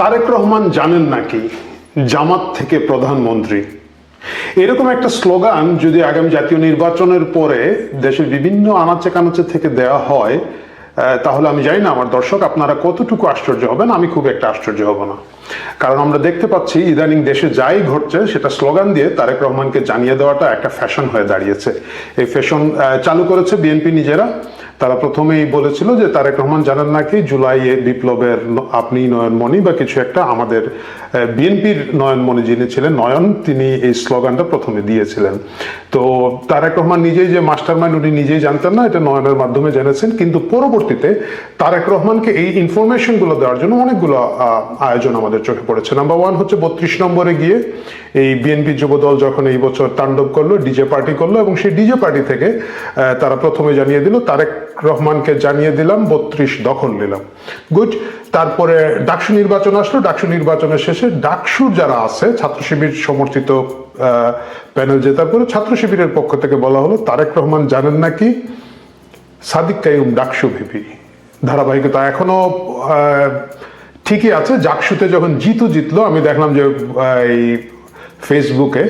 তারেক রহমান জানেন নাকি জামাত থেকে প্রধানমন্ত্রী? এরকম একটা স্লোগান যদি আগামী জাতীয় নির্বাচনের পরে দেশের বিভিন্ন আনাচে কানাচে থেকে দেওয়া হয় তাহলে আমি জানি না, আমার দর্শক, আপনারা কতটুকু আশ্চর্য হবেন, আমি খুব একটা আশ্চর্য হব না। কারণ আমরা দেখতে পাচ্ছি, ইদানিং দেশে যাই ঘটছে, সেটা স্লোগান দিয়ে তারেক রহমানকে জানিয়ে দেওয়াটা একটা ফ্যাশন হয়ে দাঁড়িয়েছে। এই ফ্যাশন চালু করেছে বিএনপি নিজেরা। তারা প্রথমেই বলেছিল যে তারেক রহমান জানান নাকি জুলাইয়ে বিপ্লবের আপনি নয়নমণি বা কিছু একটা আমাদের বিএনপির নয়নমণি যিনি ছিলেন, নয়ন তিনি এই স্লোগানটা প্রথমে দিয়েছিলেন। তো তারেক রহমান নিজেই যে মাস্টার মাইন্ড উনি নিজেই জানতেন না, এটা নয়নের মাধ্যমে জেনেছেন, কিন্তু পরবর্তীতে তারেক রহমানকে এই ইনফরমেশনগুলো দেওয়ার জন্য অনেকগুলো আয়োজন আমাদের চোখে পড়েছে। নাম্বার ওয়ান হচ্ছে বত্রিশ নম্বরে গিয়ে এই বিএনপি যুবদল যখন এই বছর তাণ্ডব করল, ডিজে পার্টি করল এবং সেই ডিজে পার্টি থেকে তারা প্রথমে জানিয়ে দিল, তারেক রহমানকে জানিয়ে দিলাম, বত্রিশ দখল নিলাম। গুড, তারপরে ডাকসু নির্বাচন আসলো। ডাকসু নির্বাচনের শেষে ডাকসুর যারা আছে, ছাত্র শিবির সমর্থিত প্যানেল জেতার পরে ছাত্র শিবিরের পক্ষ থেকে বলা হলো, তারেক রহমান জানেন নাকি? সাদিক কাইম ডাকসু ভিপি। ধারাবাহিকতা এখনও ঠিকই আছে। জাকসুতে যখন জিতু জিতলো, আমি দেখলাম যে এই ফেসবুকে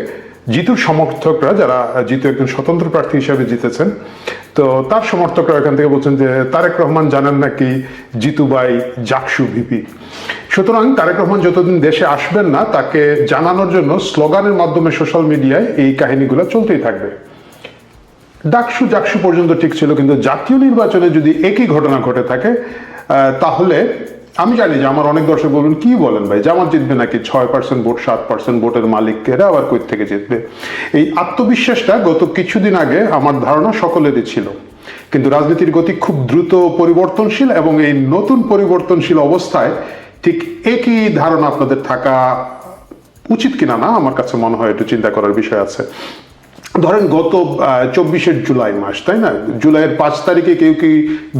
জিতুর সমর্থকরা যারা জিতু একজন স্বতন্ত্র প্রার্থী হিসেবে জিতেছেন তো তার সমর্থকরা এখান থেকে বলছেন যে তারেক রহমান জানেন নাকি জিতুবাই জাকসু ভিপি? সুতরাং তারেক রহমান যতদিন দেশে আসবেন না, তাকে জানানোর জন্য স্লোগানের মাধ্যমে সোশ্যাল মিডিয়ায় এই কাহিনীগুলো চলতেই থাকবে। ডাকসু জাকসু পর্যন্ত ঠিক ছিল, কিন্তু জাতীয় নির্বাচনে যদি একই ঘটনা ঘটে থাকে তাহলে আমি জানি যে আমার অনেক দর্শক বলবেন কি বলেন ভাই? জামাত জিতবে নাকি? ছয় পার্সেন্ট ভোট, সাত পার্সেন্ট ভোটের মালিক এরা আবার কই থেকে জিতবে? এই আত্মবিশ্বাসটা গত কিছুদিন আগে আমার ধারণা সকলেরই ছিল। কিন্তু রাজনীতির গতি খুব দ্রুত পরিবর্তনশীল এবং এই নতুন পরিবর্তনশীল অবস্থায় ঠিক একই ধারণা আপনাদের থাকা উচিত কিনা না? আমার কাছে মনে হয় একটু চিন্তা করার বিষয় আছে। ধরেন গত চব্বিশে জুলাই মাস, তাই না? জুলাইয়ের পাঁচ তারিখে কেউ কি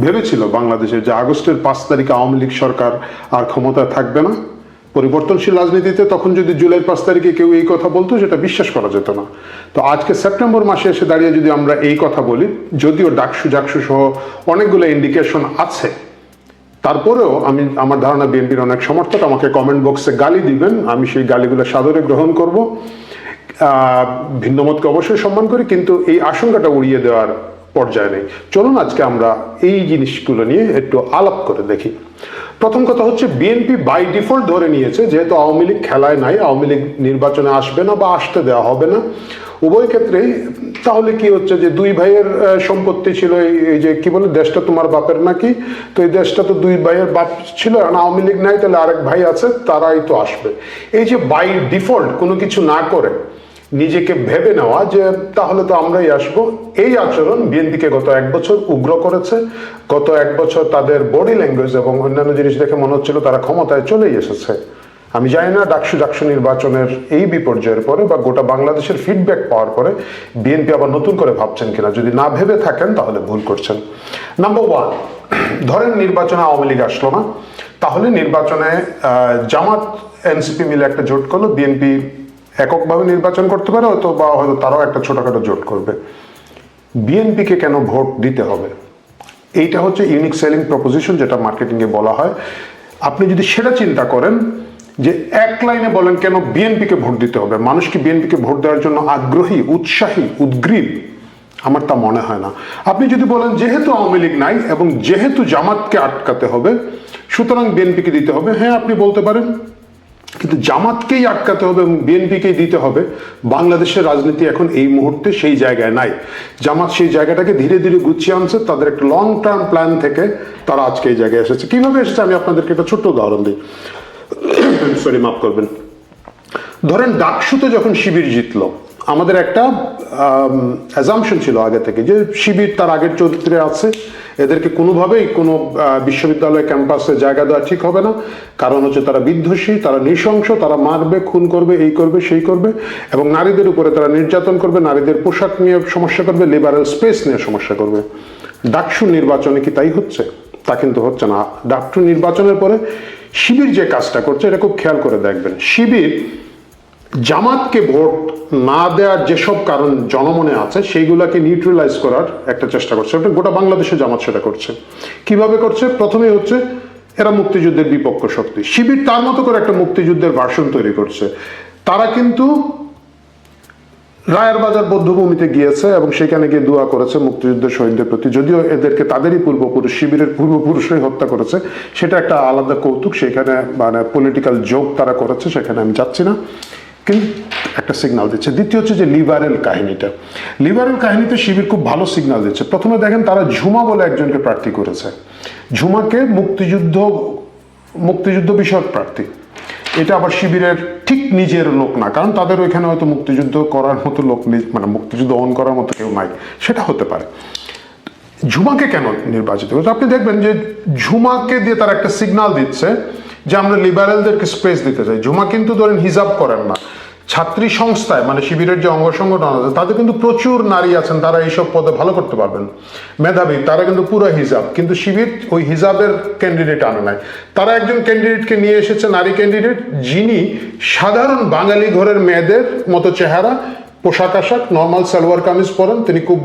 ভেবেছিল বাংলাদেশে যে আগস্টের পাঁচ তারিখে আওয়ামী লীগ সরকার আর ক্ষমতায় থাকবে না? পরিবর্তনশীল রাজনীতিতে তখন যদি জুলাইয়ের পাঁচ তারিখে কেউ এই কথা বলতো, সেটা বিশ্বাস করা যেত না। তো আজকে সেপ্টেম্বর মাসে এসে দাঁড়িয়ে যদি আমরা এই কথা বলি, যদিও ডাকসু, জাকসু সহ অনেকগুলো ইন্ডিকেশন আছে, তারপরেও আমি, আমার ধারণা বিএনপির অনেক সমর্থক আমাকে কমেন্ট বক্সে গালি দিবেন, আমি সেই গালিগুলো সাদরে গ্রহণ করব। ভিন্নমতকে অবশ্যই সম্মান করি, কিন্তু এই আশঙ্কাটা উড়িয়ে দেওয়ার পর্যায়ে নেই। চলুন আজকে আমরা এই জিনিসগুলো নিয়ে একটু আলাপ করে দেখি। প্রথম কথা হচ্ছে বিএনপি বাই ডিফল্ট ধরে নিয়েছে, যেহেতু আওয়ামী লীগ খেলায় নাই, আওয়ামী লীগ নির্বাচনে আসবে না বা আসতে দেওয়া হবে না। উভয় ক্ষেত্রেই, তাহলে কি হচ্ছে যে দুই ভাইয়ের সম্পত্তি ছিল এই যে কি বলে, দেশটা তোমার বাপের নাকি? তো এই দেশটা তো দুই ভাইয়ের বাপ ছিল, এখন আওয়ামী লীগ নাই, তাহলে আরেক ভাই আছে, তারাই তো আসবে। এই যে বাই ডিফল্ট কোনো কিছু না করে নিজেকে ভেবে নেওয়া যে তাহলে তো আমরাই আসব। এই আচরণ বিএনপিকে গত এক বছর উগ্র করেছে। গত এক বছর তাদের বডি ল্যাঙ্গুয়েজ এবং অন্যান্য জিনিস দেখে মনে হচ্ছিল তারা ক্ষমতায় চলেই এসেছে। আমি জানি না ডাকসু ডাকসু নির্বাচনের এই বিপর্যয়ের পরে বা গোটা বাংলাদেশের ফিডব্যাক পাওয়ার পরে বিএনপি আবার নতুন করে ভাবছেন কিনা। যদি না ভেবে থাকেন, তাহলে ভুল করছেন। নাম্বার ওয়ান ধরেন নির্বাচনে আওয়ামী লীগ আসলো না। তাহলে নির্বাচনে জামাত, এনসিপি মিলে একটা জোট করল। বিএনপি এককভাবে নির্বাচন করতে পারে হয়তো বা হয়তো তারাও একটা ছোটখাটো জোট করবে। বিএনপিকে কেন ভোট দিতে হবে? এইটা হচ্ছে ইউনিক সেলিং প্রপোজিশন যেটা মার্কেটিংয়ে বলা হয়। আপনি যদি সেটা চিন্তা করেন, যে এক লাইনে বলেন কেন বিএনপিকে ভোট দিতে হবে? মানুষ কি বিএনপিকে ভোট দেওয়ার জন্য আগ্রহী, উৎসাহী, উদ্গ্রীব? আমার তা মনে হয় না। আপনি যদি বলেন, যেহেতু আওয়ামী লীগ নাই এবং যেহেতু জামাতকে আটকাতে হবে, সুতরাং বিএনপিকে দিতে হবে হ্যাঁ আপনি বলতে পারেন। কিন্তু জামাতকেই আটকাতে হবে এবং বিএনপিকেই দিতে হবে। বাংলাদেশের রাজনীতি এখন এই মুহূর্তে সেই জায়গায় নাই। জামাত সেই জায়গাটাকে ধীরে ধীরে গুছিয়ে আনছে। তাদের একটা লং টার্ম প্ল্যান থেকে তারা আজকে এই জায়গায় এসেছে। কীভাবে এসেছে? আমি আপনাদেরকে একটা ছোট্ট উদাহরণ দিই। সরি মাফ করবেন। ধরেন ডাকসুতে যখন শিবির জিতলো আমাদের একটা অ্যাজামশন ছিল আগে থেকে যে শিবির তার আগের চরিত্রে আছে। এদেরকে কোনোভাবেই কোনো বিশ্ববিদ্যালয় ক্যাম্পাসে জায়গা দেওয়া ঠিক হবে না। কারণ হচ্ছে তারা বিধ্বসী, তারা নৃশংস, তারা মারবে, খুন করবে, এই করবে, সেই করবে। এবং নারীদের উপরে তারা নির্যাতন করবে, নারীদের পোশাক নিয়ে সমস্যা করবে লিবারেল স্পেস নিয়ে সমস্যা করবে। ডাকসু নির্বাচনে কি তাই হচ্ছে? তা কিন্তু হচ্ছে না। ডাকসু নির্বাচনের পরে শিবির যে কাজটা করছে, এটা খুব খেয়াল করে দেখবেন। শিবির জামাতকে ভোট না দেওয়ার যেসব কারণ জনমনে আছে, সেইগুলোকে নিউট্রালাইজ করার একটা চেষ্টা করছে। গোটা বাংলাদেশে জামাত সেটা করছে। কীভাবে করছে? প্রথমে হচ্ছে এরা মুক্তিযুদ্ধের বিপক্ষ শক্তি। শিবির তার মতো করে একটা মুক্তিযুদ্ধের ভার্সন তৈরি করছে। তারা কিন্তু রায়ের বাজার বৌদ্ধভূমিতে গিয়েছে এবং সেখানে গিয়ে দোয়া করেছে মুক্তিযুদ্ধের শহীদদের প্রতি। যদিও এদেরকে তাদেরই পূর্বপুরুষ, শিবিরের পূর্বপুরুষই হত্যা করেছে, সেটা একটা আলাদা কৌতুক। সেখানে মানে পলিটিক্যাল যোগ তারা করেছে, সেখানে আমি যাচ্ছি না। কিন্তু একটা সিগনাল দিচ্ছে। দ্বিতীয় হচ্ছে যে লিবারেল কাহিনীটা। লিবারেল কাহিনীতে শিবির খুব ভালো সিগনাল দিচ্ছে। প্রথমে দেখেন তারা ঝুমা বলে একজনকে প্রার্থী করেছে। ঝুমাকে মুক্তিযুদ্ধ মুক্তিযুদ্ধ বিষয়ক প্রার্থী। এটা আবার শিবিরের ঠিক নিজের লোক না, কারণ তাদের ওইখানে হয়তো মুক্তিযুদ্ধ করার মতো লোক মানে মুক্তিযুদ্ধ অন করার মতো কেউ নাই। সেটা হতে পারে। ঝুমাকে কেন নির্বাচিত আপনি দেখবেন যে ঝুমাকে দিয়ে তারা একটা সিগনাল দিচ্ছে যে আমরা লিবারেলদেরকে স্পেস দিতে চাই। ঝুমা কিন্তু ধরেন হিজাব করেন না। ছাত্রী সংস্থায় মানে শিবিরের যে অঙ্গ সংগঠন আছে তাদের কিন্তু প্রচুর নারী আছেন, তারা এইসব পদে ভালো করতে পারবেন। মেধাবী, তারা কিন্তু পুরো হিজাব, কিন্তু শিবির ওই হিজাবের ক্যান্ডিডেট আনে নাই। তারা একজন ক্যান্ডিডেটকে নিয়ে এসেছে, নারী ক্যান্ডিডেট যিনি সাধারণ বাঙালি ঘরের মেয়েদের মতো চেহারা পোশাক আশাক নর্মাল সালোয়ার কামিজ পরেন। তিনি খুব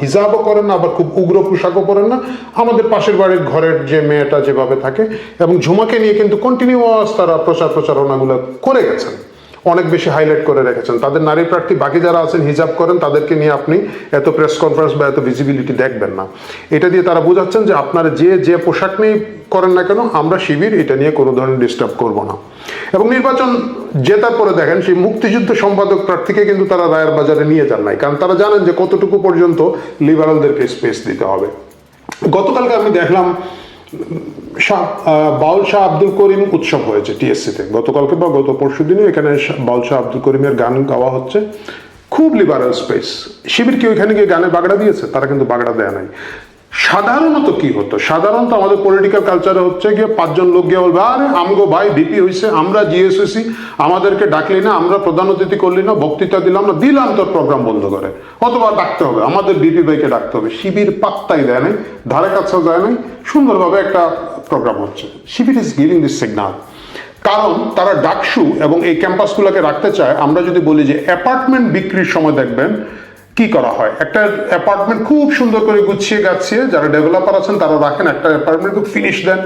হিজাবও করেন না, আবার খুব উগ্র পোশাকও পরেন না। আমাদের পাশের বাড়ির ঘরের যে মেয়েটা যেভাবে থাকে, এবং ঝুমাকে নিয়ে কিন্তু কন্টিনিউয়াস তারা প্রচার প্রচারণাগুলো করে গেছেন। অনেক বেশি হাইলাইট করে রেখেছেন। তাদের নারী প্রার্থী, বাকি যারা আছেন, হিজাব করেন, তাদেরকে নিয়ে আপনি এত প্রেস কনফারেন্স বা এত ভিজিবিলিটি দেখবেন না। এটা দিয়ে তারা বোঝাচ্ছেন যে আপনারা যে যে পোশাক নিয়ে করেন না কেন, আমরা শিবির এটা নিয়ে কোনো ধরনের ডিস্টার্ব করব না। এবং নির্বাচন জেতার পরে দেখেন, সেই মুক্তিযুদ্ধ সম্পাদক প্রার্থীকে কিন্তু তারা রায়ের বাজারে নিয়ে যান নাই। কারণ তারা জানেন যে কতটুকু পর্যন্ত লিবারালদেরকে স্পেস দিতে হবে। গতকালকে আমি দেখলাম বাউল শাহ আব্দুল করিম উৎসব হয়েছে টিএসসিতে। গতকালকে বা গত পরশু দিনে এখানে বাউল শাহ আব্দুল করিমের গান গাওয়া হচ্ছে। খুব লিবারাল স্পেস শিবির কি ওইখানে গিয়ে গানে বাগড়া দিয়েছে? তারা কিন্তু বাগড়া দেয় নাই। সাধারণত কি হতো? সাধারণত আমাদের পলিটিক্যাল কালচারে হচ্ছে গিয়ে পাঁচজন লোক গিয়ে বলবে, আরে, আমগো ভাই ভিপি হয়েছে আমরা জিএসএসি আমাদেরকে ডাকলি না, আমরা প্রধান অতিথি করলি না, বক্তৃতা দিলাম না, দিলাম তোর প্রোগ্রাম বন্ধ করে। অথবা ডাকতে হবে, আমাদের বিপি ভাইকে ডাকতে হবে, শিবির পাত্তাই দেয় নাই, ধারে কাছেও যায় নাই, সুন্দরভাবে একটা প্রোগ্রাম হচ্ছে। Shibir is giving this signal কারণ তারা ডাকসু এবং এই ক্যাম্পাসগুলোকে রাখতে চায়, আমরা যদি বলি যে অ্যাপার্টমেন্ট বিক্রির সময় দেখবেন কি করা হয়? একটা অ্যাপার্টমেন্ট খুব সুন্দর করে গুছিয়ে গাছিয়ে যারা ডেভেলপার আছেন তারা রাখেন, একটা অ্যাপার্টমেন্ট খুব ফিনিশ দেন।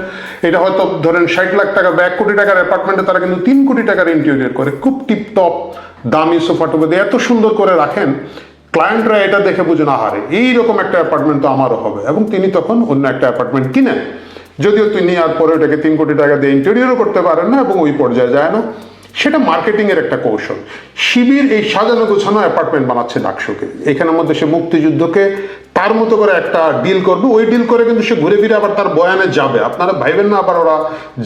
এটা হয়তো ধরেন ষাট লাখ টাকা বা এক কোটি টাকার অ্যাপার্টমেন্টে তারা কিন্তু তিন কোটি টাকার ইন্টেরিয়র করে, খুব টিপটপ দামি সোফা টোফা দিয়ে এত সুন্দর করে রাখেন ক্লায়েন্টরা এটা দেখে বুঝে না হারে এইরকম একটা অ্যাপার্টমেন্ট তো আমারও হবে। এবং তিনি তখন অন্য একটা অ্যাপার্টমেন্ট কিনেন। যদিও তিনি আর পরে ওটাকে তিন কোটি টাকা দিয়ে ইন্টেরিয়রও করতে পারেন না এবং ওই পর্যায়ে যায় না। সেটা মার্কেটিং এর একটা কৌশল। শিবির এই সাজানো গোছানো অ্যাপার্টমেন্ট বানাচ্ছে ডাকসুকে। এখানের মধ্যে সে মুক্তিযুদ্ধকে তার মতো করে একটা ডিল করবে। ওই ডিল করে কিন্তু সে ঘুরে ফিরে আবার তার বয়ানে যাবে। আপনারা ভাইবেন না আবার ওরা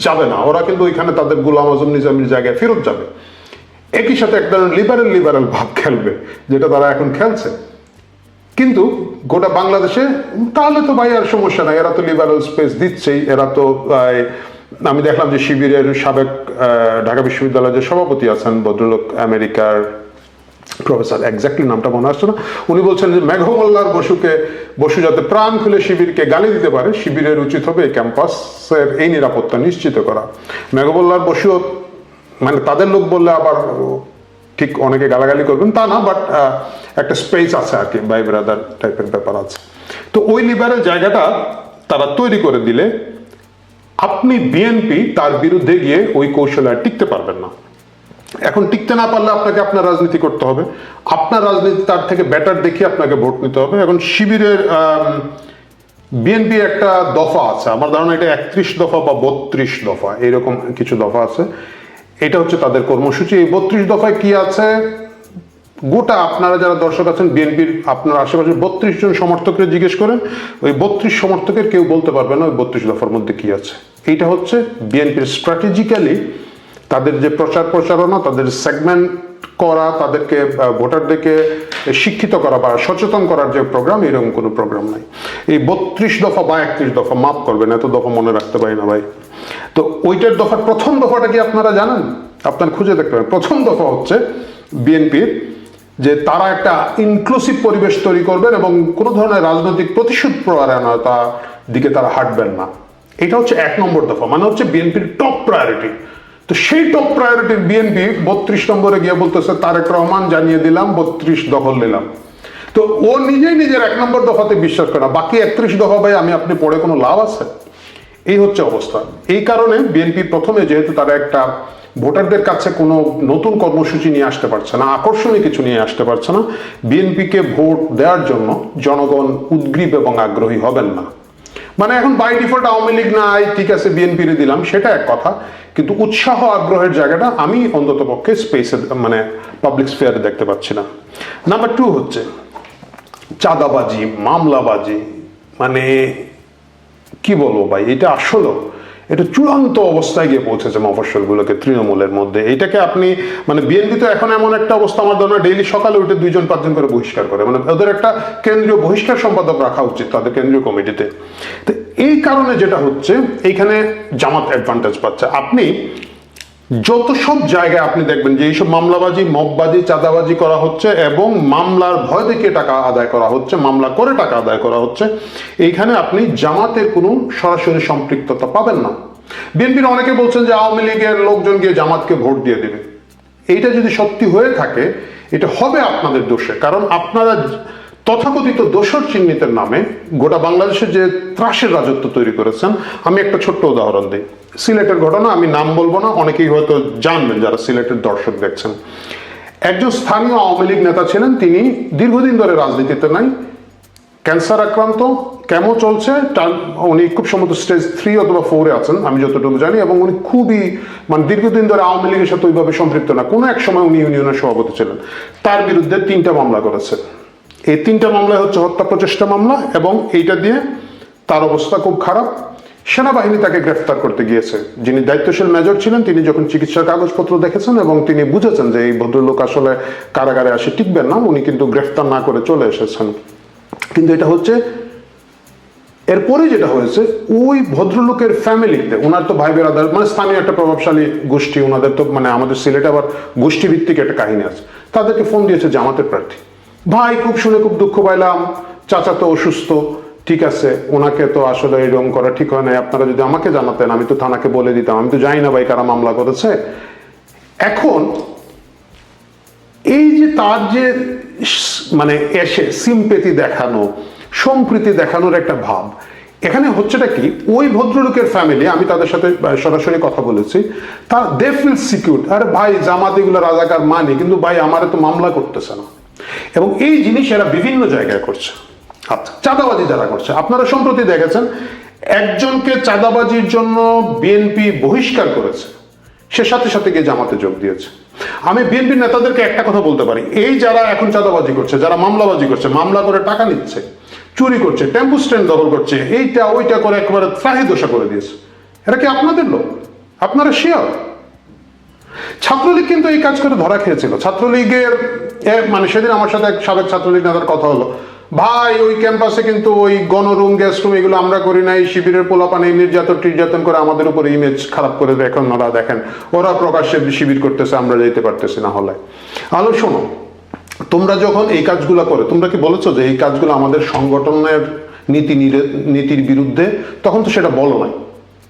যাবে না। ওরা কিন্তু ওইখানে তাদের গুলাম আজম নিজামের জায়গায় ফেরত যাবে। একই সাথে এক ধরনের লিবারেল লিবারেল ভাব খেলবে, যেটা তারা এখন খেলছে। কিন্তু গোটা বাংলাদেশে তাহলে তো ভাই আর সমস্যা নাই। এরা তো লিবারেল স্পেস দিচ্ছেই। এরা তো আমি দেখলাম যে শিবিরের সাবেক ঢাকা বিশ্ববিদ্যালয়ের যে সভাপতি আছেন ভদ্রলোক আমেরিকার প্রফেসর এক্স্যাক্টলি নামটা মনে আসছে না। উনি বলছেন যে মেঘমল্লার বসুকে, বসু যাতে প্রাণ খুলে শিবিরকে গালি দিতে পারে, শিবিরের উচিত হবে ক্যাম্পাসের এই নিরাপত্তা নিশ্চিত করা। মেঘমল্লার বসুও মানে তাদের লোক বললে আবার ঠিক অনেকে গালাগালি করবেন, তা না বাট একটা স্পেস আছে আর কি বাই ব্রাদার টাইপের ব্যাপার আছে। তো ওই লিবারের জায়গাটা তারা তৈরি করে দিলে আপনি বিএনপি তার বিরুদ্ধে গিয়ে ওই কৌশলে আর টিকতে পারবেন না। এখন টিকতে না পারলে আপনাকে আপনার রাজনীতি করতে হবে। আপনার রাজনীতি তার থেকে বেটার দেখিয়ে আপনাকে ভোট নিতে হবে। এখন শিবিরের বিএনপি একটা দফা আছে। আমার ধারণা এটা একত্রিশ দফা বা বত্রিশ দফা, এরকম কিছু দফা আছে। এটা হচ্ছে তাদের কর্মসূচি। এই বত্রিশ দফায় কি আছে? গোটা আপনারা যারা দর্শক আছেন, বিএনপির আপনার আশেপাশে বত্রিশ জন সমর্থককে জিজ্ঞেস করেন, ওই বত্রিশ সমর্থকের কেউ বলতে পারবে না ওই বত্রিশ দফার মধ্যে কি আছে। এইটা হচ্ছে বিএনপির স্ট্র্যাটেজিক্যালি তাদের যে প্রচার প্রচারণা, তাদের সেগমেন্ট করা, তাদেরকে ভোটারদেরকে শিক্ষিত করা বা সচেতন করার যে প্রোগ্রাম এরকম কোনো প্রোগ্রাম নাই। এই বত্রিশ দফা বা একত্রিশ দফা মাফ করবেন, এত দফা মনে রাখতে পারি না ভাই। তো ওইটার দফার প্রথম দফাটা কি আপনারা জানেন? আপনার খুঁজে দেখতে পারেন। প্রথম দফা হচ্ছে বিএনপির যে তারা একটা ইনক্লুসিভ পরিবেশ তৈরি করবেন এবং কোনো ধরনের রাজনৈতিক প্রতিশোধ প্রয়ারণতা দিকে তারা হাঁটবেন না। এটা হচ্ছে এক নম্বর দফা মানে হচ্ছে বিএনপির টপ প্রায়োরিটি তো সেই টপ প্রায়োরিটির বিএনপি বত্রিশ নম্বরে গিয়ে বলতেছে, তারেক রহমান জানিয়ে দিলাম, বত্রিশ দখল নিলাম। তো ও নিজেই নিজের এক নম্বর দফাতে বিশ্বাস করে না, বাকি একত্রিশ দফা ভাই, আমি আপনি পড়ে কোনো লাভ আছে? এই হচ্ছে অবস্থা। এই কারণে বিএনপি প্রথমে যেহেতু তারা একটা ভোটারদের কাছে কোনো নতুন কর্মসূচি নিয়ে আসতে পারছে না, আকর্ষণীয় কিছু নিয়ে আসতে পারছে না। বিএনপিকে ভোট দেওয়ার জন্য জনগণ উদ্গ্রীব এবং আগ্রহী হবেন না। মানে এখন বাই ডিফল্ট আওয়ামী লীগ নাই, ঠিক আছে বিএনপি দিলাম, সেটা এক কথা। কিন্তু উৎসাহ, আগ্রহের জায়গাটা আমি অন্তত পক্ষে স্পেসে মানে পাবলিক স্পেয়ারে দেখতে পাচ্ছি না। নাম্বার টু হচ্ছে, চাঁদাবাজি, মামলাবাজি মানে কি বলব ভাই, এটা আসলে এটা চূড়ান্ত অবস্থায় গিয়ে পৌঁছেছে মফস্বলগুলোকে তৃণমূলের মধ্যে। এটাকে আপনি মানে বিএনপি তো এখন এমন একটা অবস্থা, আমার ধরনের ডেইলি সকালে উঠে দুইজন, পাঁচজন করে বহিষ্কার করে। মানে ওদের একটা কেন্দ্রীয় বহিষ্কার সম্পাদক রাখা উচিত তাদের কেন্দ্রীয় কমিটিতে। তো এই কারণে যেটা হচ্ছে, এইখানে জামাত অ্যাডভান্টেজ পাচ্ছে। আপনি যত সব জায়গায় আপনি দেখবেন যে এইসব মামলাবাজি, মববাজি, চাঁদাবাজি করা হচ্ছে এবং মামলার ভয় দেখিয়ে টাকা আদায় করা হচ্ছে, মামলা করে টাকা আদায় করা হচ্ছে, এইখানে আপনি জামাতের কোনো সরাসরি সম্পৃক্ততা পাবেন না। বিএনপির অনেকে বলছেন যে আওয়ামী লীগের লোকজন গিয়ে জামাতকে ভোট দিয়ে দেবে। এইটা যদি সত্যি হয়ে থাকে, এটা হবে আপনাদের দোষে। কারণ আপনারা তথাকথিত দোষর চিহ্নিতের নামে গোটা বাংলাদেশে যে ত্রাসের রাজত্ব তৈরি করেছেন, আমি একটা ছোট্ট উদাহরণ দিই। সিলেটের ঘটনা, আমি নাম বলব না, অনেকেই হয়তো জানবেন যারা সিলেটের দর্শক দেখছেন। একজন স্থানীয় আওয়ামী লীগ নেতা ছিলেন, তিনি দীর্ঘদিন ধরে রাজনীতিতে নাই, ক্যান্সার আক্রান্ত, কেমো চলছে উনি খুব সম্ভবত স্টেজ থ্রি অথবা ফোরে আছেন, আমি যতটুকু জানি, এবং উনি খুবই মানে দীর্ঘদিন ধরে আওয়ামী লীগের সাথে ওইভাবে সম্পৃক্ত না। কোনো এক সময় উনি ইউনিয়নের সভাপতি ছিলেন। তার বিরুদ্ধে তিনটা মামলা করেছে। এই তিনটা মামলায় হচ্ছে হত্যা প্রচেষ্টা মামলা এবং এইটা দিয়ে তার অবস্থা খুব খারাপ। সেনাবাহিনী তাকে গ্রেফতার করতে গিয়েছে। যিনি দায়িত্বশীল মেজর ছিলেন, তিনি যখন চিকিৎসার কাগজপত্র দেখেছেন এবং তিনি বুঝেছেন যে এই ভদ্রলোক আসলে কারাগারে আসে টিকবেন না, উনি কিন্তু গ্রেফতার না করে চলে এসেছেন। কিন্তু এটা হচ্ছে, এরপরে যেটা হয়েছে, ওই ভদ্রলোকের ফ্যামিলিতে ওনার তো ভাই বেরাদার মানে স্থানীয় একটা প্রভাবশালী গোষ্ঠী ওনাদের তো মানে আমাদের সিলেটে আবার গোষ্ঠী ভিত্তিক একটা কাহিনী আছে। তাদেরকে ফোন দিয়েছে জামাতের প্রার্থী। ভাই, খুব শুনে খুব দুঃখ পাইলাম। চাচা তো অসুস্থ। ঠিক আছে, ওনাকে তো আসলে এরকম করা ঠিক হয় না আপনারা যদি আমাকে জানাতেন, আমি তো থানাকে বলে দিতাম। আমি তো জানি না ভাই কারা মামলা করেছে। এখন এই যে তার যে মানে এসে সিম্পেতি দেখানো, সম্প্রীতি দেখানোর একটা ভাব, এখানে হচ্ছেটা কি? ওই ভদ্রলোকের ফ্যামিলি আমি তাদের সাথে সরাসরি কথা বলেছি তা দে ফিল সিকিউর আরে ভাই, জামাত এগুলো রাজাকার মানে কিন্তু ভাই, আমারে তো মামলা করতেছে না। এবং এই জিনিস এরা বিভিন্ন জায়গায় করছে। আচ্ছা চাঁদাবাজি যারা করছে, আপনারা সম্প্রতি দেখেছেন, একজনকে চাঁদাবাজির জন্য বিএনপি বহিষ্কার করেছে। সে সাথে সাথে গিয়ে জামাতে যোগ দিয়েছে। আমি বিএনপি নেতাদেরকে একটা কথা বলতে পারি। এই যারা এখন চাঁদাবাজি করছে, যারা মামলাবাজি করছে, মামলা করে টাকা নিচ্ছে, চুরি করছে, টেম্পু স্ট্যান্ড দখল করছে, এইটা, ওইটা করে একেবারে ত্রাহি দোষা করে দিয়েছে। এটা কি আপনাদের লোক? আপনারা শিয়ার ছাত্রলীগ কিন্তু এই কাজ করে ধরা খেয়েছিল। ছাত্রলীগের মানে সেদিন আমার সাথে এক সাবেক ছাত্রলীগ নেতার কথা হলো। ভাই, ওই ক্যাম্পাসে কিন্তু ওই গণরুম গ্যাস রুম এগুলো আমরা করি নাই, শিবিরের পোলাপানে নির্যাতন, টির্যাতন করে আমাদের উপরে ইমেজ খারাপ করে দেখেন ওরা দেখেন, ওরা প্রকাশ্যে শিবির করতেছে, আমরা যেতে পারতেছি না হলে। আলো, শোনো, তোমরা যখন এই কাজগুলো করে, তোমরা কি বলেছ যে এই কাজগুলো আমাদের সংগঠনের নীতি নীতির বিরুদ্ধে? তখন তো সেটা বলো নাই।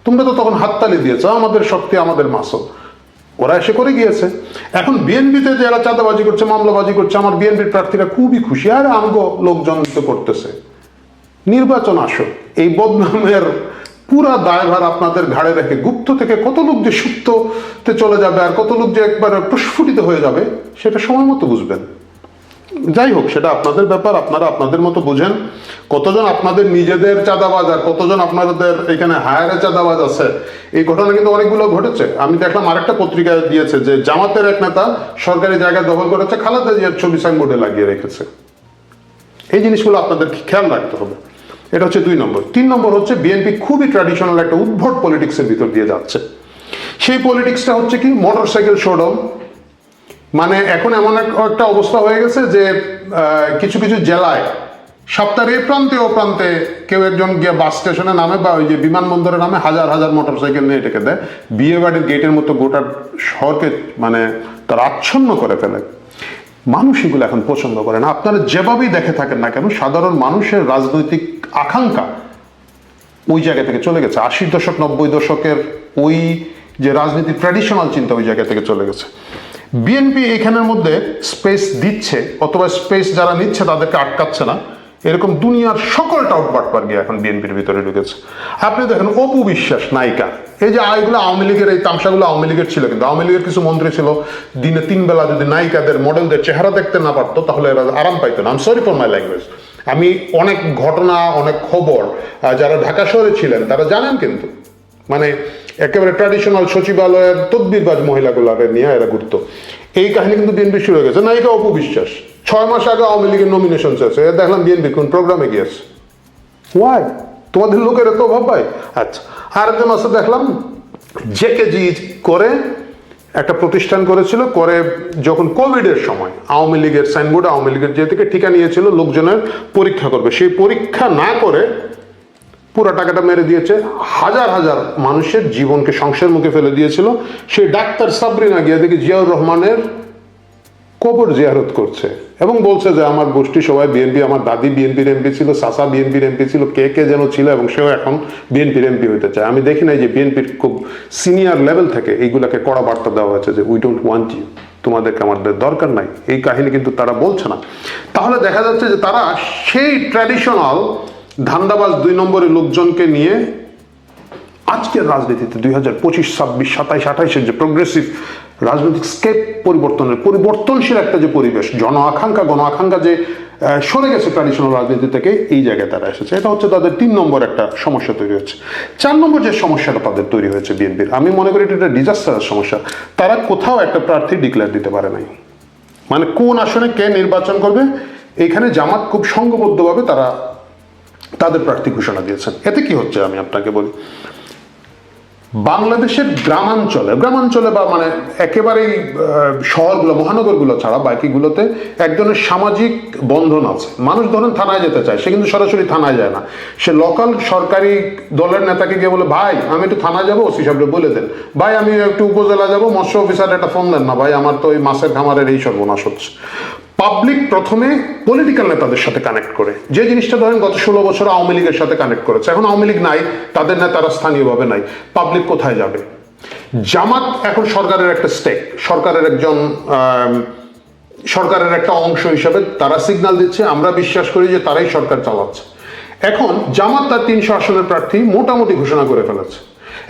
তোমরা তো তখন হাততালি দিয়েছ, আমাদের শক্তি, আমাদের মাসল। ওরা এসে করে গিয়েছে। এখন বিএনপিতে যারা চাঁদাবাজি করছে, মামলাবাজি করছে, আমার বিএনপির প্রার্থীরা খুবই খুশি, আর আমগো লোকজন তো করতেছে। নির্বাচন আসো এই বদনামের পুরা দায়ভার আপনাদের ঘাড়ে রেখে গুপ্ত থেকে কত লোক যে সুপ্ততে চলে যাবে, আর কত লোক যে একবার প্রস্ফুটিত হয়ে যাবে, সেটা সময় মতো বুঝবেন। যাই হোক সেটা আপনাদের ব্যাপার, আপনারা আপনাদের মতো বুঝেন। কতজন আপনাদের নিজেদের চাঁদাবাজ আর কতজন আপনাদের এখানে হায়ারে চাঁদাবাজ আছে? এই ঘটনা কিন্তু অনেকগুলো ঘটেছে। আমি দেখলাম আরেকটা পত্রিকায় দিয়েছে যে, জামাতের এক নেতা সরকারি জায়গায় দখল করেছে, খালাদা জিয়ার ছবি সাইনবোর্ডে লাগিয়ে রেখেছে। এই জিনিসগুলো আপনাদের খেয়াল রাখতে হবে। এটা হচ্ছে দুই নম্বর। তিন নম্বর হচ্ছে, বিএনপি খুবই ট্র্যাডিশনাল একটা উদ্ভট পলিটিক্সের ভিতর দিয়ে যাচ্ছে। সেই পলিটিক্সটা হচ্ছে কি? মোটরসাইকেল শোডাউন মানে এখন এমন একটা অবস্থা হয়ে গেছে যে কিছু কিছু জেলায় সপ্তাহের এই প্রান্তে ও প্রান্তে কেউ একজন গিয়ে বাস স্টেশনে নামে বা ওই যে বিমানবন্দরে নামে হাজার হাজার মোটর সাইকেল নিয়ে এটাকে দেয়। বিয়ে বাড়ির গেটের মতো গোটা শহরকে মানে তার আচ্ছন্ন করে ফেলে। মানুষ এগুলো এখন পছন্দ করে না। আপনারা যেভাবেই দেখে থাকেন না কেন, সাধারণ মানুষের রাজনৈতিক আকাঙ্ক্ষা ওই জায়গা থেকে চলে গেছে। আশির দশক, নব্বই দশকের ওই যে রাজনীতি ট্র্যাডিশনাল চিন্তা ওই জায়গা থেকে চলে গেছে। বিএনপি এখানের মধ্যে স্পেস দিচ্ছে অথবা স্পেস যারা নিচ্ছে তাদেরকে আটকাচ্ছে না। এরকম দুনিয়ার সকল টাউট বাটপার গিয়ে এখন বিএনপির ভিতরে ঢুকেছে। আপনি দেখেন অপু বিশ্বাস, নায়িকা। এই যে আয়গুলো আওয়ামী লীগের, এই তামসাগুলো আওয়ামী লীগের ছিল কিন্তু আওয়ামী লীগের কিছু মন্ত্রী ছিল। দিনে তিন বেলা যদি নায়িকাদের, মডেলদের চেহারা দেখতে না পারতো, তাহলে এরা আরাম পাইতো না। I'm sorry for my language আমি অনেক ঘটনা, অনেক খবর যারা ঢাকা শহরে ছিলেন, তারা জানেন কিন্তু। মানে একেবারে ট্র্যাডিশনাল সচিবালয়ের তদ্বিরবাজ মহিলাগুলোকে নিয়ে এরা ঘুরতো। এই কাহিনী কিন্তু বিএনপি শুরু হয়ে গেছে। নায়িকা অপু বিশ্বাস ছয় মাস আগে আওয়ামী লীগের নমিনেশন চেয়েছে দেখলাম বিএনপি কোন প্রোগ্রামে গিয়েছে। ওয়াই তোমাদের লোকের এত অভাব পায় আচ্ছা আর একজন মাসে দেখলাম জেকে জি করে একটা প্রতিষ্ঠান করেছিল, করে যখন কোভিডের সময়, আওয়ামী লীগের সাইনবোর্ড আওয়ামী লীগের যে থেকে ঠিকা নিয়েছিল, লোকজনের পরীক্ষা করবে। সেই পরীক্ষা না করে পুরো টাকাটা মেরে দিয়েছে। হাজার হাজার মানুষের জীবনকে সংসার মুখে ফেলে দিয়েছিল। সেই ডাক্তার সাবরিনা গিয়া দেখি জিয়াউর রহমানের কবর জিয়ারত করছে এবং বলছে যে, আমার গোষ্ঠী সবাই বিএনপি, আমার দাদি বিএনপির এমপি ছিল সাসা বিএনপির এমপি ছিল, কে কে যেন ছিল এবং সেও এখন বিএনপির এমপি হতে চায়। আমি দেখি নাই যে বিএনপির খুব সিনিয়র লেভেল থেকে এইগুলাকে কড়া বার্তা দেওয়া হয়েছে যে উই ডোন্ট ওয়ান্ট ইউ তোমাদেরকে আমাদের দরকার নাই। এই কাহিনী কিন্তু তারা বলছে না। তাহলে দেখা যাচ্ছে যে তারা সেই ট্র্যাডিশনাল ধান্দাবাজ দুই নম্বরের লোকজনকে নিয়ে আজকের রাজনীতিতে দুই হাজার পঁচিশ, ছাব্বিশ, সাতাইশ, আঠাইশের যে প্রোগ্রেসিভ রাজনৈতিক স্কেপ পরিবর্তনের পরিবর্তনশীল একটা যে পরিবেশ, জন আকাঙ্ক্ষা, গণ আকাঙ্ক্ষা যে সরে গেছে ট্র্যাডিশনাল রাজনীতি থেকে, এই জায়গায় তারা এসেছে। এটা হচ্ছে তাদের তিন নম্বর একটা সমস্যা তৈরি হচ্ছে। চার নম্বর যে সমস্যাটা তাদের তৈরি হয়েছে বিএনপির, আমি মনে করি এটা একটা ডিজাস্টারের সমস্যা। তারা কোথাও একটা প্রার্থী ডিক্লেয়ার দিতে পারে নাই। মানে কোন আসনে কে নির্বাচন করবে, এখানে জামাত খুব সংঘবদ্ধভাবে তারা তাদের প্রার্থী ঘোষণা দিয়েছেন। এতে কি হচ্ছে আমি আপনাকে বলি? বাংলাদেশের গ্রামাঞ্চলে গ্রামাঞ্চলে বা মানে একেবারেই শহরগুলো, মহানগরগুলো ছাড়া বাকিগুলোতে এক ধরনের সামাজিক বন্ধন আছে। মানুষ ধরেন থানায় যেতে চায়, সে কিন্তু সরাসরি থানায় যায় না। সে লোকাল সরকারি দলের নেতাকে গিয়ে বলে, ভাই, আমি একটু থানায় যাব, ওসি সাহেবকে বলে দেন। ভাই, আমি একটু উপজেলা যাব, মৎস্য অফিসার একটা ফোন দেন না, ভাই, আমার তো ওই মাছের খামারের এই সর্বনাশ হচ্ছে। পাবলিক প্রথমে পলিটিক্যাল নেতাদের সাথে কানেক্ট করে। যে জিনিসটা ধরেন গত ষোলো বছর আওয়ামী লীগের সাথে কানেক্ট করেছে। এখন আওয়ামী লীগ নাই, তাদের নেতারা স্থানীয়ভাবে নাই। পাবলিক কোথায় যাবে? জামাত এখন সরকারের একটা স্টেক সরকারের একজন সরকারের একটা অংশ হিসাবে তারা সিগনাল দিচ্ছে। আমরা বিশ্বাস করি যে তারাই সরকার চালাচ্ছে। এখন জামাত তার তিনশো আসনের প্রার্থী মোটামুটি ঘোষণা করে ফেলেছে।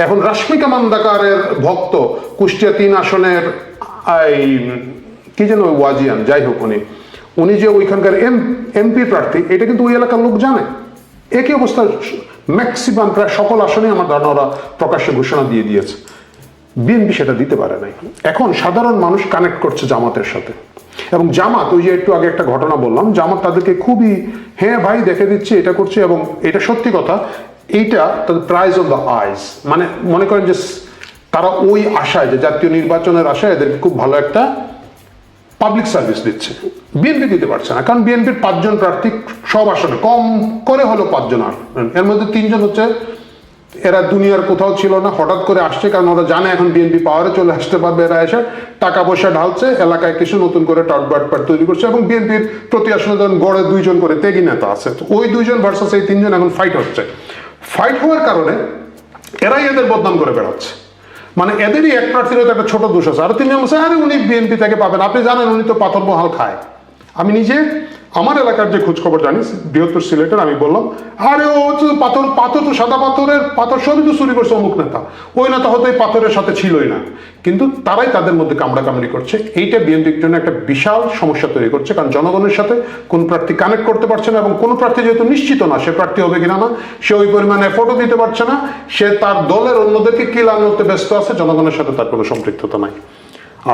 এখন রাশ্মিকা মান্দাকারের ভক্ত কুষ্টিয়া তিন আসনের কি যেন ওয়াজিয়ান, যাই হোক উনি। উনি যে ওইখানকার এম, এমপি প্রার্থী, এটা কিন্তু ওই এলাকার লোক জানে। একই অবস্থা ম্যাক্সিমাম প্রায় সকল আসনে আমার ধারণা ওরা প্রকাশ্যে ঘোষণা দিয়ে দিয়েছে। বিএনপি সেটা দিতে পারে নাই। এখন সাধারণ মানুষ কানেক্ট করছে জামাতের সাথে। এবং জামাত, ওই যে একটু আগে একটা ঘটনা বললাম, জামাত তাদেরকে খুবই হ্যাঁ ভাই, দেখে দিচ্ছে, এটা করছে। এবং এটা সত্যি কথা, এইটা তাদের প্রাইজ অফ দ্য আইস মানে মনে করেন যে, তারা ওই আশায়, যে জাতীয় নির্বাচনের আশায় এদেরকে খুব ভালো একটা পাবলিক সার্ভিস দিচ্ছে। বিএনপি দিতে পারছে না, কারণ বিএনপির পাঁচজন প্রার্থী সব আসনে, কম করে হলো পাঁচজন আসবেন এর মধ্যে তিনজন হচ্ছে এরা দুনিয়ার কোথাও ছিল না, হঠাৎ করে আসছে কারণ ওরা জানে এখন বিএনপি পাওয়ারে চলে আসতে পারবে, এরা এসে টাকা পয়সা ঢালছে, এলাকায় কিছু নতুন করে টট বাটপাট তৈরি করছে এবং বিএনপির প্রতি আসনে ধরেন গড়ে দুইজন করে তেগি নেতা আছে। তো ওই দুইজন ভার্সাস এই তিনজন এখন ফাইট হচ্ছে। ফাইট হওয়ার কারণে এরাই এদের বদনাম করে বেড়াচ্ছে। মানে এদেরই এক প্রার্থীর একটা ছোট দোষ আছে। আর তিনি বলছে, আরে উনি বিএনপি থেকে পাবেন। আপনি জানেন উনি তো পাথর বহাল খায়। আমি নিজে আমার এলাকার যে খোঁজ খবর জানি বৃহত্তর সিলেটের, আমি বললাম, আরে ও পাথর পাথর তো সাদা পাথরের, পাথর সবই তো চুরি করছে অমুক নেতা। ওই নেতা হয়তো এই পাথরের সাথে ছিলই না। কিন্তু তারাই তাদের মধ্যে কামড়া কামড়ি করছে। এইটা বিএনপির জন্য একটা বিশাল সমস্যা তৈরি করছে, কারণ জনগণের সাথে কোন প্রার্থী কানেক্ট করতে পারছে না এবং কোন প্রার্থী যেহেতু নিশ্চিত না, সে প্রার্থী হবে কিনা না, সে ওই পরিমাণে ফটো দিতে পারছে না, সে তার দলের অন্যদেরকে কি লাগানোতে ব্যস্ত আছে, জনগণের সাথে তার কোনো সম্পৃক্ততা নাই।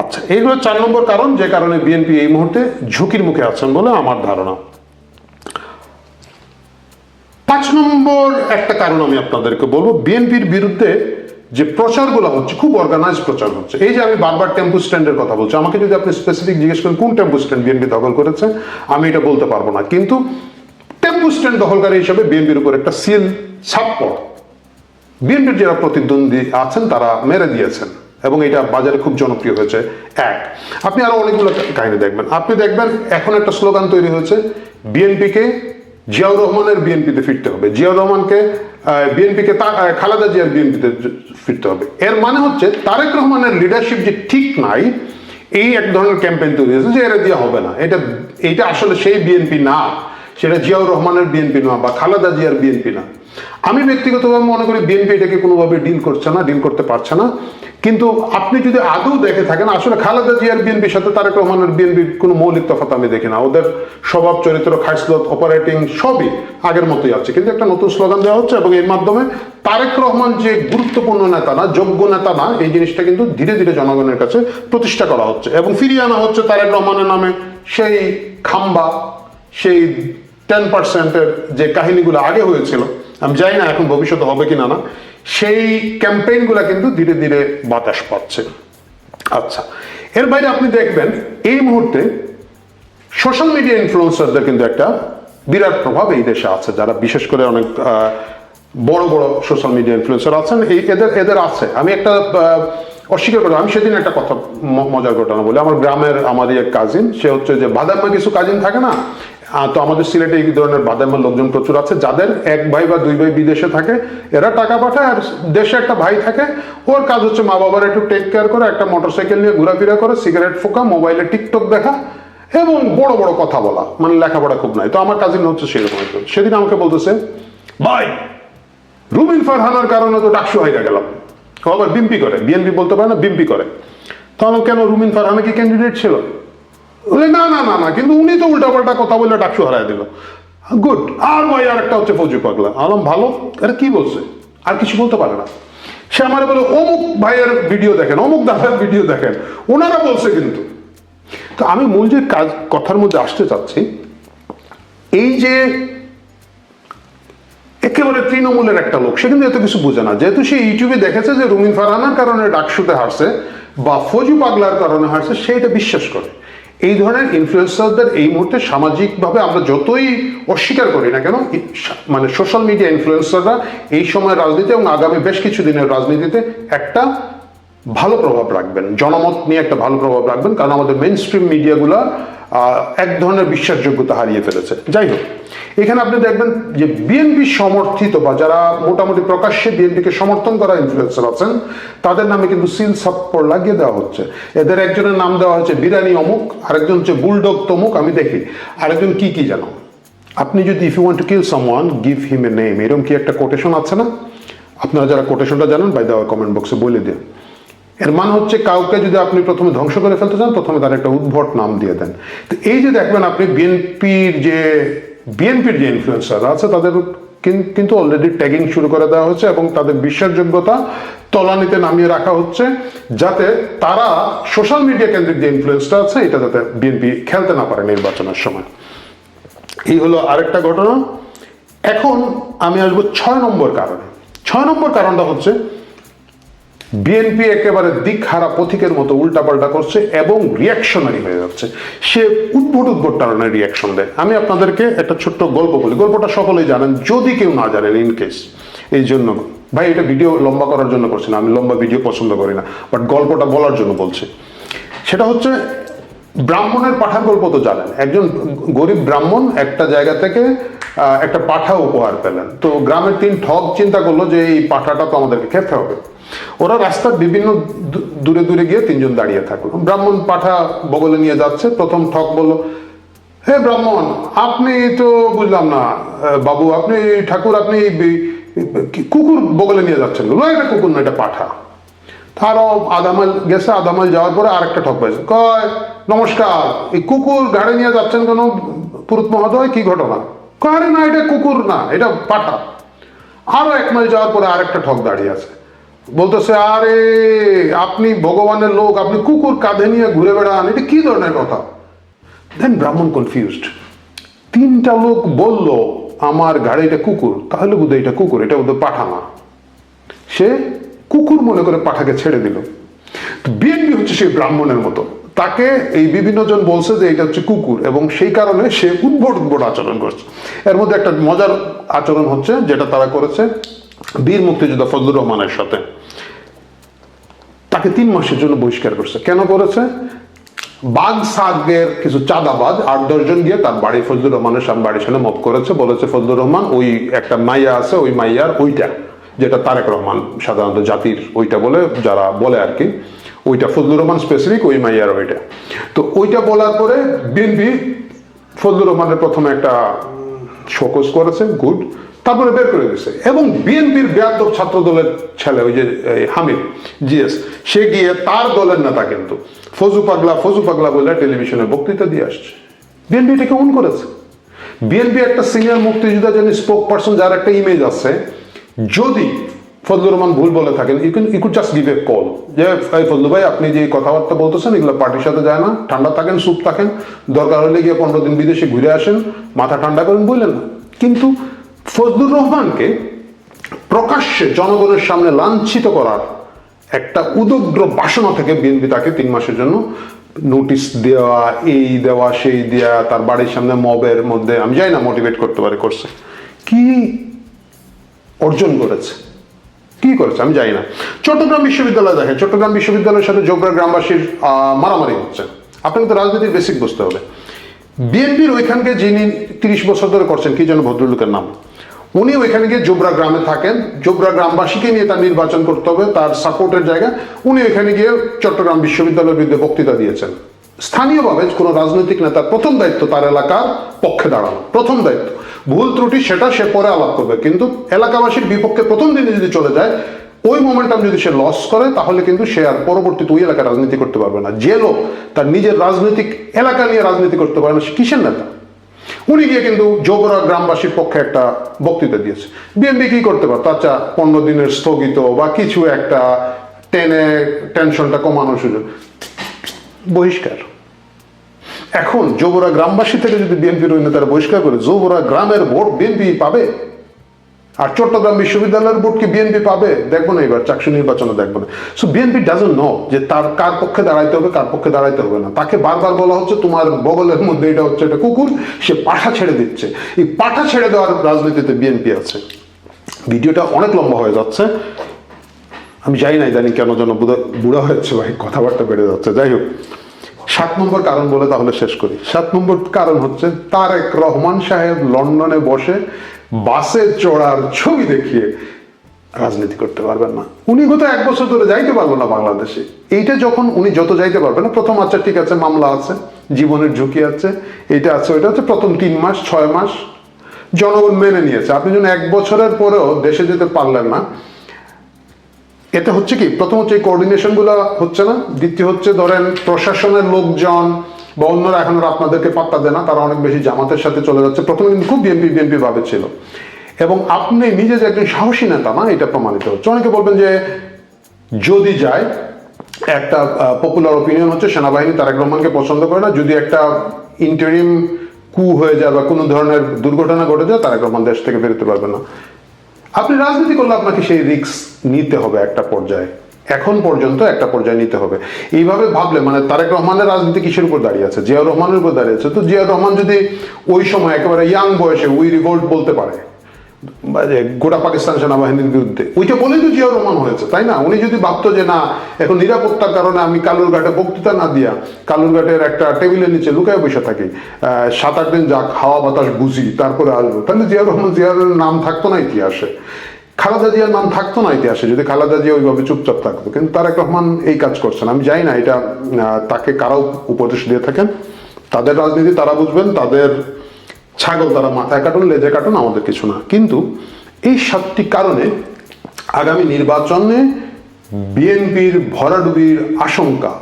আচ্ছা এইগুলো চার নম্বর কারণ, যে কারণে বিএনপি এই মুহূর্তে ঝুঁকির মুখে আছেন বলে আমার ধারণা। পাঁচ নম্বর একটা কারণ আমি আপনাদেরকে বলব বিএনপির বিরুদ্ধে যে প্রচারগুলো হচ্ছে, খুব অর্গানাইজ প্রচার হচ্ছে। এই যে আমি বারবার টেম্পু স্ট্যান্ডের কথা বলছি, আমাকে যদি আপনি স্পেসিফিক জিজ্ঞেস করেন, কোন টেম্পু স্ট্যান্ড বিএনপি দখল করেছে, আমি এটা বলতে পারব না। কিন্তু টেম্পু স্ট্যান্ড দখলকারী হিসেবে বিএনপির উপর একটা সিল ছাপ্পড় বিএনপির যারা প্রতিদ্বন্দ্বী আছেন, তারা মেরে দিয়েছেন। এবং এটা বাজারে খুব জনপ্রিয় হয়েছে। এক, আপনি আরও অনেকগুলো কাহিনী দেখবেন। আপনি দেখবেন এখন একটা স্লোগান তৈরি হয়েছে, বিএনপিকে জিয়াউর রহমানের বিএনপিতে ফিরতে হবে। জিয়াউর রহমানকে বিএনপিকে খালেদা জিয়ার বিএনপিতে ফিরতে হবে। এর মানে হচ্ছে তারেক রহমানের লিডারশিপ যে ঠিক নাই, এই এক ধরনের ক্যাম্পেইন তৈরি হয়েছে যে এরা দিয়ে হবে না। এটা এটা আসলে সেই বিএনপি না। সেটা জিয়াউর রহমানের বিএনপি না বা খালেদা জিয়ার বিএনপি না। আমি ব্যক্তিগতভাবে মনে করি বিএনপি এটাকে কোনোভাবে ডিল করছে না ডিল করতে পারছে না। কিন্তু আপনি যদি আদৌ দেখে থাকেন, আসলে খালেদা জিয়ার বিএনপির সাথে তারেক রহমানের বিএনপির কোনো মৌলিক তফাৎ আমি দেখি না। ওদের স্বভাব, চরিত্র খাইসলত অপারেটিং সবই আগের মতোই আছে। কিন্তু একটা নতুন স্লোগান দেওয়া হচ্ছে এবং এর মাধ্যমে তারেক রহমান যে গুরুত্বপূর্ণ নেতা না, যোগ্য নেতা না, এই জিনিসটা কিন্তু ধীরে ধীরে জনগণের কাছে প্রতিষ্ঠা করা হচ্ছে এবং ফিরিয়ে আনা হচ্ছে তারেক রহমানের নামে সেই খাম্বা, সেই টেন পার্সেন্টের যে কাহিনীগুলো আগে হয়েছিল আমি জানি না এখন ভবিষ্যতে হবে কিনা না। না সেই ক্যাম্পেইনগুলো কিন্তু ধীরে ধীরে বাতাস পাচ্ছে। আচ্ছা এর বাইরে আপনি দেখবেন এই মুহূর্তে সোশ্যাল মিডিয়া ইনফ্লুয়েন্সারদের কিন্তু একটা বিরাট প্রভাব এই দেশে আছে, যারা বিশেষ করে অনেক বড় বড় সোশ্যাল মিডিয়া ইনফ্লুয়েন্সার আছেন। এই এদের এদের আছে। আমি একটা অস্বীকার করলাম। আমি সেদিন একটা কথা মজার ঘটনা বলি। আমার গ্রামের আমাদের এক কাজিন সে হচ্ছে যে বাদাম্মা কিছু কাজিন থাকে না তো আমাদের সিলেটে এই ধরনের বাদাম্মার লোকজন প্রচুর আছে। যাদের এক ভাই বা দুই ভাই বিদেশে থাকে, এরা টাকা পাঠায় আর দেশে একটা ভাই থাকে, ওর কাজ হচ্ছে মা বাবার একটু টেক কেয়ার করে, একটা মোটরসাইকেল নিয়ে ঘোরাফেরা করে সিগারেট ফোকা মোবাইলে টিকটক দেখা এবং বড় বড় কথা বলা। মানে লেখাপড়া খুব নাই। তো আমার কাজিন হচ্ছে সেরকম একজন। সেদিন আমাকে বলতেছে, ভাই, রুবিন ফারহানার কারণে তো ডাকসু হয়ে গেলাম। আবার করে। বিএনপি বলতে পারে না বিম্পি করে। তাহলে কেন রুমিন ফারহানা কি ক্যান্ডিডেট ছিল? বলে, না না না না, কিন্তু উনি তো উল্টাপাল্টা কথা বলে ডাকসু হারাই দিল। গুড, আর ভাই আর একটা হচ্ছে ফৌজি পাগলা। আলম ভালো? আরে কি বলছে? আর কিছু বলতে পারে না। সে আমার বলে, অমুক ভাইয়ের ভিডিও দেখেন, অমুক দাদার ভিডিও দেখেন। ওনারা বলছে কিন্তু। তো আমি মূল যে কাজ, কথার মধ্যে আসতে চাচ্ছি, এই যে একেবারে তৃণমূলের একটা লোক, সে কিন্তু এত কিছু বোঝে না। যেহেতু সে ইউটিউবে দেখেছে যে রুমিন ফারহানার কারণে ডাকসুতে হারছে বা ফজু পাগলার কারণে হারছে, সে এটা বিশ্বাস করে। এই ধরনের ইনফ্লুয়েন্সারদের এই মুহূর্তে সামাজিকভাবে আমরা যতই অস্বীকার করি না কেন মানে সোশ্যাল মিডিয়া ইনফ্লুয়েন্সাররা এই সময় রাজনীতি এবং আগামী বেশ কিছু দিনের রাজনীতিতে একটা ভালো প্রভাব রাখবেন। জনমত নিয়ে একটা ভালো প্রভাব রাখবেন, কারণ আমাদের মেন স্ট্রিম মিডিয়াগুলো এক ধরনের বিশ্বাসযোগ্যতা হারিয়ে ফেলেছে। যাই হোক, এখানে আপনি দেখবেন যে বিএনপি সমর্থিত বা যারা মোটামুটি প্রকাশ্যে বিএনপিকে সমর্থন করা ইনফ্লুয়েন্সার আছেন, তাদের নামে কিন্তু সিল সাপ্পর লাগিয়ে দেওয়া হচ্ছে। এদের একজনের নাম দেওয়া হচ্ছে বিরানি অমুক, আরেকজন হচ্ছে বুলডগ তমুক, আমি দেখি। আরেকজন কি কি জানো? আপনি যদি if you want to kill someone give him a name এরকম কি একটা কোটেশন আছে না? আপনারা যারা কোটেশনটা জানেন বাই দেওয়া কমেন্ট বক্সে বলে দিন এর মানে হচ্ছে কাউকে যদি আপনি প্রথমে ধ্বংস করে ফেলতে চান, প্রথমে তার একটা উদ্ভট নাম দিয়ে দেন। তো এই যে দেখবেন আপনি বিএনপির যে বিএনপির যে ইনফ্লুয়েন্সার আছে, তাদের কিন- কিন্তু অলরেডি ট্যাগিং শুরু করে দেওয়া হচ্ছে এবং তাদের বিশ্বাসযোগ্যতা তলানিতে নামিয়ে রাখা হচ্ছে, যাতে তারা সোশ্যাল মিডিয়া কেন্দ্রিক যে ইনফ্লুয়েন্সটা আছে, এটা যাতে বিএনপি খেলতে না পারে নির্বাচনের সময়। এই হলো আরেকটা ঘটনা। এখন আমি আসব ছয় নম্বর কারণে। ছয় নম্বর কারণটা হচ্ছে বিএনপি একেবারে দিক দিকহারা পথিকের মতো উল্টাপাল্টা করছে এবং রিয়াকশনারি হয়ে যাচ্ছে। সে উদ্ভুট উদ্ভুট কারণে রিয়াকশন দেয়। আমি আপনাদেরকে একটা ছোট্ট গল্প বলি। গল্পটা সকলেই জানেন, যদি কেউ না জানেন ইন কেস এই জন্য। ভাই, এটা ভিডিও লম্বা করার জন্য করছি না, আমি লম্বা ভিডিও পছন্দ করি না বাট গল্পটা বলার জন্য বলছি। সেটা হচ্ছে ব্রাহ্মণের পাঠার গল্প তো জানেন। একজন গরিব ব্রাহ্মণ একটা জায়গা থেকে একটা পাঠা উপহার পেলেন। তো গ্রামের তিন ঠক চিন্তা করল যে এই পাঠাটা তো আমাদেরকে খেতে হবে। ওরা রাস্তার বিভিন্ন দূরে দূরে গিয়ে তিনজন দাঁড়িয়ে থাকল। ব্রাহ্মণ পাঠা বগলে নিয়ে যাচ্ছে। প্রথম ঠক বলল হে ব্রাহ্মণ আপনি তো বুঝলাম না বাবু আপনি ঠাকুর আপনি কুকুর বগলে নিয়ে যাচ্ছেন বলল, এটা কুকুর না এটা পাঠা। আরও আধা মাইল গেছে আধা মাইল যাওয়ার পরে আরেকটা ঠক পাইছে। কয় নমস্কার, এই কুকুর গাড়ি নিয়ে যাচ্ছেন কেন পুরুত মহোদয়? কি ঘটনা? কারে না, এটা কুকুর না, এটা পাঠা আরও এক মাইল যাওয়ার পরে আরেকটা ঠক দাঁড়িয়ে আছে। বলতেছে আরে, আপনি ভগবানের লোক, আপনি কুকুর কাঁধে নিয়ে ঘুরে বেড়ান, এটা কি ধরনের কথা? দেন ব্রাহ্মণ কনফিউজড তিনটা লোক বলল, আমার গাড়িটা কুকুর, তাহলে বোধ এটা কুকুর, এটা বোধ পাঠা না। সে কুকুর মনে করে পাঠাকে ছেড়ে দিল। বিএনপি হচ্ছে সেই ব্রাহ্মণের মতো। তাকে এই বিভিন্ন জন বলছে যে এটা হচ্ছে কুকুর এবং সেই কারণে সে উদ্ভট উদ্ভট আচরণ করছে। এর মধ্যে একটা মজার আচরণ হচ্ছে যেটা তারা করেছে বীর মুক্তিযোদ্ধা ফজলুর রহমানের সাথে। তাকে তিন মাসের জন্য বহিষ্কার করছে। কেন করেছে? বাঘ সাগের কিছু চাঁদাবাজ আট দশজন গিয়ে তার বাড়ি ফজলুর রহমানের সামনে বাড়ির সামনে মত করেছে। বলেছে, ফজলুর রহমান, ওই একটা মাইয়া আছে, ওই মাইয়ার ওইটা, যেটা তারেক রহমান সাধারণত জাতির ওইটা বলে, যারা বলে আর কি। ওইটা ফজলুর রহমান স্পেসিফিক ওই মাইয়ার ওইটা। তো ওইটা বলার পরে বিএনপি ফজলুর রহমানের প্রথমে একটা শোকজ করেছে গুড তারপরে বের করে দিয়েছে। এবং বিএনপির বেয়াদব ছাত্র দলের ছেলে, ওই যে হামিদ, জিএস, সে গিয়ে তার দলের নেতা কিন্তু, ফজু পাগলা ফজু পাগলা বলে টেলিভিশনে বক্তৃতা দিয়ে আসছে। বিএনপি এটাকে অন করেছে। বিএনপি একটা সিনিয়র মুক্তিযোদ্ধা যিনি স্পোক পার্সন যার একটা ইমেজ আছে, যদি ফজলুর রহমান ভুল বলে থাকেন। You just give a call যে ফজলু ভাই, আপনি যে কথাবার্তা বলতেছেন, এগুলো পার্টির সাথে যায় না। ঠান্ডা থাকেন সুপ থাকেন। দরকার হলে গিয়ে পনেরো দিন বিদেশে ঘুরে আসেন। মাথা ঠান্ডা করেন, বললেন না। কিন্তু ফজলুর রহমানকে প্রকাশ্যে জনগণের সামনে লাঞ্ছিত করার একটা উদগ্র বাসনা থেকে বিএনপি তাকে তিন মাসের জন্য নোটিশ দেওয়া, এই দেওয়া, সেই দেওয়া, তার বাড়ির সামনে মবের মধ্যে, আমি জানি না মোটিভেট করতে পারে, করছে। কি অর্জন করেছে? কি করেছে আমি জানি না। চট্টগ্রাম বিশ্ববিদ্যালয় দেখেন, চট্টগ্রাম বিশ্ববিদ্যালয়ের সাথে জোবরা গ্রামবাসীর মারামারি হচ্ছে। আপনাকে তো রাজনীতির বেসিক বুঝতে হবে। বিএনপির ওইখানকে যিনি তিরিশ বছর ধরে করছেন, কি যেন ভদ্রলোকের নাম? উনি ওইখানে গিয়ে জোবরা গ্রামে থাকেন। জোবরা গ্রামবাসীকে নিয়ে তার নির্বাচন করতে হবে, তার সাপোর্টের জায়গা। উনি ওইখানে গিয়ে চট্টগ্রাম বিশ্ববিদ্যালয়ের বিরুদ্ধে বক্তৃতা দিয়েছেন। স্থানীয়ভাবে কোনো রাজনৈতিক নেতার প্রথম দায়িত্ব তার এলাকার পক্ষে দাঁড়ানো, প্রথম দায়িত্ব। ভুল ত্রুটি সেটা সে পরে আলাপ করবে, কিন্তু এলাকাবাসীর বিপক্ষে প্রথম দিনে যদি চলে যায়, ওই মোমেন্টাম যদি সে লস করে, তাহলে কিন্তু সে আর পরবর্তীতে ওই এলাকায় রাজনীতি করতে পারবে না। যে লোক তার নিজের রাজনৈতিক এলাকা নিয়ে রাজনীতি করতে পারে না, সে কিসের নেতা? উনি গিয়ে কিন্তু যোগরা গ্রামবাসীর পক্ষে একটা বক্তৃতা দিয়েছে। বিএনপি কি করতে পারত আচ্ছা পনেরো দিনের স্থগিত বা কিছু একটা টেনে টেনশনটা কমানোর সুযোগ। বহিষ্কার। এখন যোবরা গ্রামবাসী থেকে যদি বিএনপির ওই নেতারা বহিষ্কার করে, যোবরা গ্রামের ভোট বিএনপি পাবে? আর চট্টগ্রাম বিশ্ববিদ্যালয়ের ভোট কি বিএনপি পাবে? দেখব না এবার, চাকসু নির্বাচনে দেখব না। সো বিএনপি ডাজন নো যে তার কার পক্ষে দাঁড়াইতে হবে, কার পক্ষে দাঁড়াইতে হবে না। তাকে বারবার বলা হচ্ছে, তোমার বগলের মধ্যে এটা হচ্ছে একটা কুকুর, সে পাঠা ছেড়ে দিচ্ছে। এই পাঠা ছেড়ে দেওয়ার রাজনীতিতে বিএনপি আছে। ভিডিওটা অনেক লম্বা হয়ে যাচ্ছে। আমি জানি না ইদানিং কেন যেন বুড়া হয়েছে ভাই, কথাবার্তা বেড়ে যাচ্ছে। যাই হোক। সাত নম্বর কারণ বলে তাহলে শেষ করি। সাত নম্বর কারণ হচ্ছে তারেক রহমান সাহেব লন্ডনে বসে বাসে চড়ার ছবি দেখিয়ে রাজনীতি করতে পারবেন না। উনি গত এক বছর ধরে যাইতে পারবেন না বাংলাদেশে। এইটা যখন উনি যত যাইতে পারবেন না, প্রথম আচ্ছা ঠিক আছে, মামলা আছে, জীবনের ঝুঁকি আছে এটা আছে, ওইটা হচ্ছে প্রথম তিন মাস, ছয় মাস, জনগণ মেনে নিয়েছে। আপনি যখন এক বছরের পরেও দেশে যেতে পারলেন না এতে হচ্ছে কি? প্রথম হচ্ছে এই কোঅর্ডিনেশনগুলো হচ্ছে না? দ্বিতীয় হচ্ছে ধরেন প্রশাসনের লোকজন বা অন্যরা এখন আপনাদেরকে পাত্তা দেয় না, তারা অনেক বেশি জামাতের সাথে চলে যাচ্ছে। প্রথমে কিন্তু খুব বিএনপি বিএনপি ভাবে ছিল। এবং আপনি নিজে যে একজন সাহসী নেতা, না, এটা প্রমাণিত হচ্ছে। অনেকে বলবেন যে যদি যায়, একটা পপুলার ওপিনিয়ন হচ্ছে সেনাবাহিনী তারেক রহমানকে পছন্দ করে না। যদি একটা ইন্টারিম কু হয়ে যায় বা কোনো ধরনের দুর্ঘটনা ঘটে যায়, তারেক রহমান দেশ থেকে বেরোতে পারবে না। আপনি রাজনীতি করলে আপনাকে সেই রিক্স নিতে হবে একটা পর্যায়ে। এখন পর্যন্ত একটা পর্যায়ে নিতে হবে। এইভাবে ভাবলে মানে তারেক রহমানের রাজনীতি কিসের উপর দাঁড়িয়ে আছে? জিয়া রহমানের উপর দাঁড়িয়ে আছে। তো জিয়া রহমান যদি ওই সময় একেবারে ইয়াং বয়সে উই রিভোল্ট বলতে পারে গোটা পাকিস্তান সেনাবাহিনীর বিরুদ্ধে। ওইটা বলেই তো জিয়াউর রহমান হয়েছে, তাই না? উনি যদি ভাবতো যে না, এখন নিরাপত্তার কারণে আমি কালুরঘাটে বক্তৃতা না দিয়া কালুরঘাটের একটা টেবিলের নিচে লুকায় বসে থাকি সাত আট দিন যাক, হাওয়া বাতাস বুঝি, তারপরে আসব। তাহলে জিয়াউর রহমান জিয়াউরের নাম থাকতো না ইতিহাসে। খালাদা জিয়ার নাম থাকতো না ইতিহাসে, যদি খালাদা জিয়া ওইভাবে চুপচাপ থাকতো। কিন্তু তারেক রহমান এই কাজ করছেন। আমি জানি না এটা তাকে কারাও উপদেশ দিয়ে থাকেন। তাদের রাজনীতি তারা বুঝবেন, তাদের ছাগল তারা মাথায় কাটুন, লেজে কাটুন, আমাদের কিছু না। কিন্তু এই সাতটি কারণে আগামী নির্বাচনে বিএনপির ভরাডুবির আশঙ্কা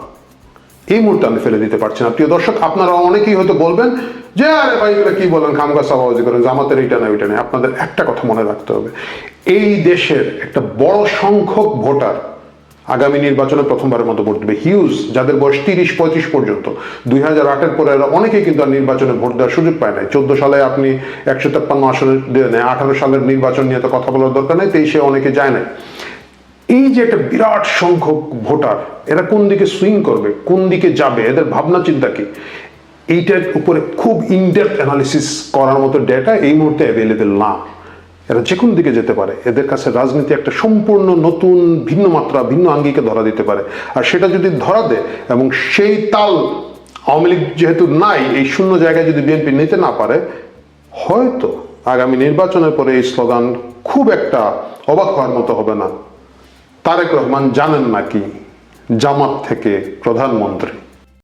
এই মুহূর্তে আমি ফেলে দিতে পারছি না। প্রিয় দর্শক, আপনারা অনেকেই হয়তো বলবেন যে, আরে ভাই, এগুলো কি বলেন? খামগা সাবাজি করেন, জামাতের এইটা না ওইটা নেই। আপনাদের একটা কথা মনে রাখতে হবে। এই দেশের একটা বড় সংখ্যক ভোটার আগামী নির্বাচনে প্রথমবারের মতো ভোট দেবে হিউজ, যাদের বয়স তিরিশ পঁয়ত্রিশ পর্যন্ত। দুই হাজার আটের পরে এরা অনেকেই কিন্তু আর নির্বাচনে ভোট দেওয়ার সুযোগ পায় নাই। চোদ্দ সালে আপনি একশো তেপ্পান্ন আসনে দিয়ে নেয় আঠারো সালের নির্বাচন নিয়ে তো কথা বলার দরকার নেই, তেইশে অনেকে যায় নাই। এই যে একটা বিরাট সংখ্যক ভোটার, এরা কোন দিকে সুইং করবে, কোন দিকে যাবে, এদের ভাবনা চিন্তা কি? এইটার উপরে খুব ইনডেপথ অ্যানালিসিস করার মতো ডেটা এই মুহূর্তে অ্যাভেলেবেল না। এরা যে কোন দিকে যেতে পারে। এদের কাছে রাজনীতি একটা সম্পূর্ণ নতুন, ভিন্ন মাত্রা, ভিন্ন আঙ্গিকে ধরা দিতে পারে। আর সেটা যদি ধরা দেয় এবং সেই তাল আওয়ামী লীগ যেহেতু নাই, এই শূন্য জায়গায় যদি বিএনপি নিতে না পারে, হয়তো আগামী নির্বাচনের পরে এই স্লোগান খুব একটা অবাক হওয়ার মতো হবে না। তারেক রহমান জানেন নাকি জামাত থেকে প্রধানমন্ত্রী?